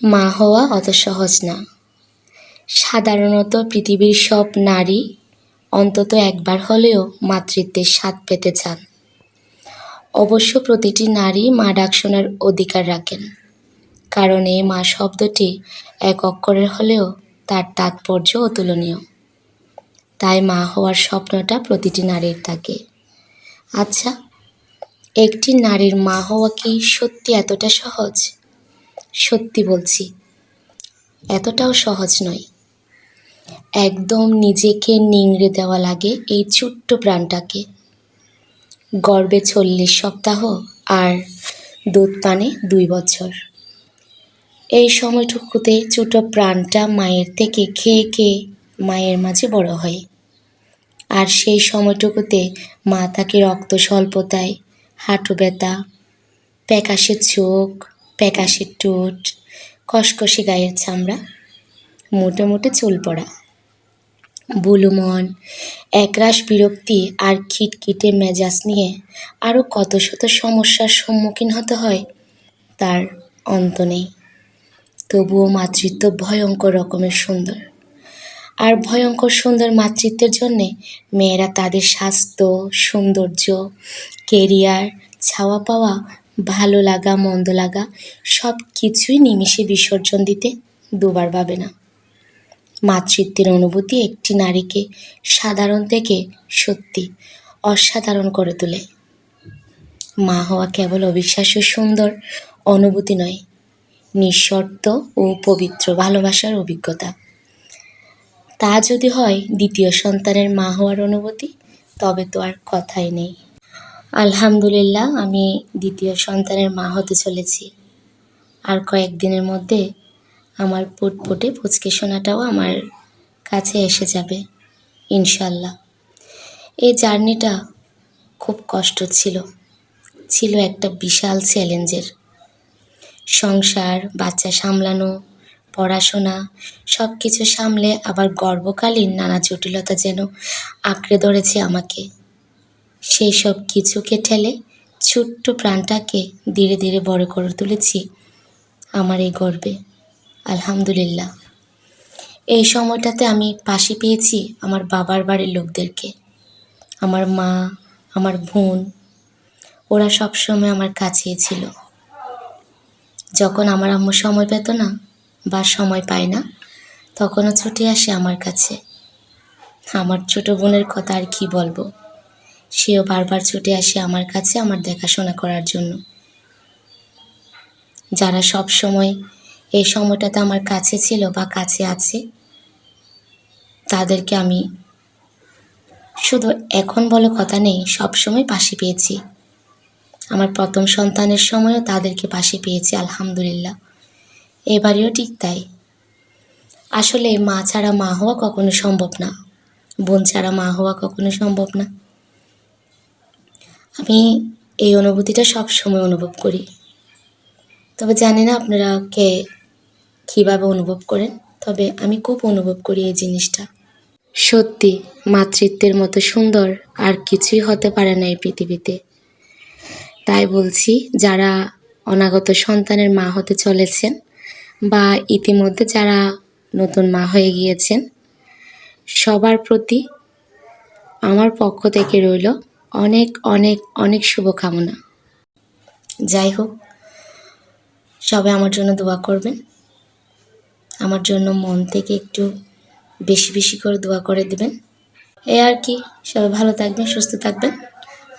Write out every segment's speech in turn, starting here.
মা হওয়া অত সহজ না। সাধারণত পৃথিবীর সব নারী অন্তত একবার হলেও মাতৃত্বের স্বাদ পেতে চান। অবশ্য প্রতিটি নারী মা ডাক শোনার অধিকার রাখেন, কারণ এই মা শব্দটি এক অক্ষরের হলেও তার তাৎপর্য অতুলনীয়। তাই মা হওয়ার স্বপ্নটা প্রতিটি নারীর থাকে। আচ্ছা একটি নারীর মা হওয়া কি সত্যি এতটা সহজ? সত্যি বলছি, এতটাও সহজ নয়। একদম নিজেকে নিংড়ে দেওয়া লাগে এই ছোট্ট প্রাণটাকে। গর্বে চল্লিশ সপ্তাহ আর দুধ পানে দুই বছর। এই সময়টুকুতে ছোট প্রাণটা মায়ের থেকে খেয়ে খেয়ে মায়ের মাঝে বড় হয়। আর সেই সময়টুকুতে মা তাকে রক্ত স্বল্পতায় হাঁটু ব্যথা প্যাকাশে চোখ প্যাকাশে ঠোঁট কসকসে গায়ের চামড়া মোটে মোটে চুল পড়া। বুলু মন, একরাশ বিরক্তি আর খিটখিটে মেজাজ নিয়ে আরও কত শত সমস্যার সম্মুখীন হতে হয়, তার অন্ত নেই। তবুও মাতৃত্ব ভয়ঙ্কর রকমের সুন্দর। আর ভয়ঙ্কর সুন্দর মাতৃত্বের জন্যে মেয়েরা তাদের স্বাস্থ্য, সৌন্দর্য কেরিয়ার ছাওয়া পাওয়া ভালো লাগা, মন্দ লাগা সব কিছুই নিমিষে বিসর্জন দিতে দুবার পাবে না। মাতৃত্বের অনুভূতি একটি নারীকে সাধারণ থেকে সত্যি অসাধারণ করে তোলে। মা হওয়া কেবল অবিশ্বাস্য সুন্দর অনুভূতি নয়, নিঃশর্ত ও পবিত্র ভালোবাসার অভিজ্ঞতা। তা যদি হয় দ্বিতীয় সন্তানের মা হওয়ার অনুভূতি, তবে তো আর কথাই নেই। আলহামদুলিল্লাহ, আমি দ্বিতীয় সন্তানের মা হতে চলেছি। আর কয়েকদিনের মধ্যে আমার পুটপুটে পুচকে সোনাটাও আমার কাছে এসে যাবে ইনশাল্লাহ এই জার্নিটা খুব কষ্ট ছিল। ছিল একটা বিশাল চ্যালেঞ্জের। সংসার, বাচ্চা সামলানো, পড়াশোনা সব কিছু সামলে আবার গর্বকালীন নানা জটিলতা যেন আঁকড়ে ধরেছে আমাকে। সেই সব কিছুকে ঠেলে ছোট্ট প্রাণটাকে ধীরে ধীরে বড় করে তুলেছি আমার এই গর্বে। আলহামদুলিল্লাহ। এই সময়টাতে আমি পাশে পেয়েছি আমার বাবার বাড়ির লোকদেরকে। আমার মা, আমার বোন, ওরা সব সময় আমার কাছেই ছিল। যখন আমার আম্মু সময় পেত না বা সময় পায় না, তখনও ছুটে আসে আমার কাছে। আমার ছোট বোনের কথা আর কি বলব? সেও বারবার ছুটে আসে আমার কাছে আমার দেখাশোনা করার জন্য। যারা সব সময় এই সময়টাতে আমার কাছে ছিল বা কাছে আছে, তাদেরকে আমি শুধু এখন বলে কথা নেই, সব সময় পাশে পেয়েছি। আমার প্রথম সন্তানের সময়ও তাদেরকে পাশে পেয়েছি, আলহামদুলিল্লাহ। এবারেও ঠিক তাই। আসলে মা ছাড়া মা হওয়া কখনো সম্ভব না। বোন ছাড়া মা হওয়া কখনো সম্ভব না। আমি এই অনুভূতিটা সব সময় অনুভব করি। তবে জানি না আপনারা কে কীভাবে অনুভব করেন, তবে আমি খুব অনুভব করি এই জিনিসটা। সত্যি, মাতৃত্বের মতো সুন্দর আর কিছুই হতে পারে না এই পৃথিবীতে। তাই বলছি, যারা অনাগত সন্তানের মা হতে চলেছেন বা ইতিমধ্যে যারা নতুন মা হয়ে গিয়েছেন, সবার প্রতি আমার পক্ষ থেকে রইল অনেক অনেক অনেক শুভকামনা। যাই হোক, সবাই আমার জন্য দোয়া করবেন। আমার জন্য মন থেকে একটু বেশি বেশি করে দোয়া করে দেবেন। এ আর কি, সবাই ভালো থাকবেন, সুস্থ থাকবেন।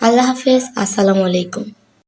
আল্লাহ হাফেজ, আসসালামু আলাইকুম।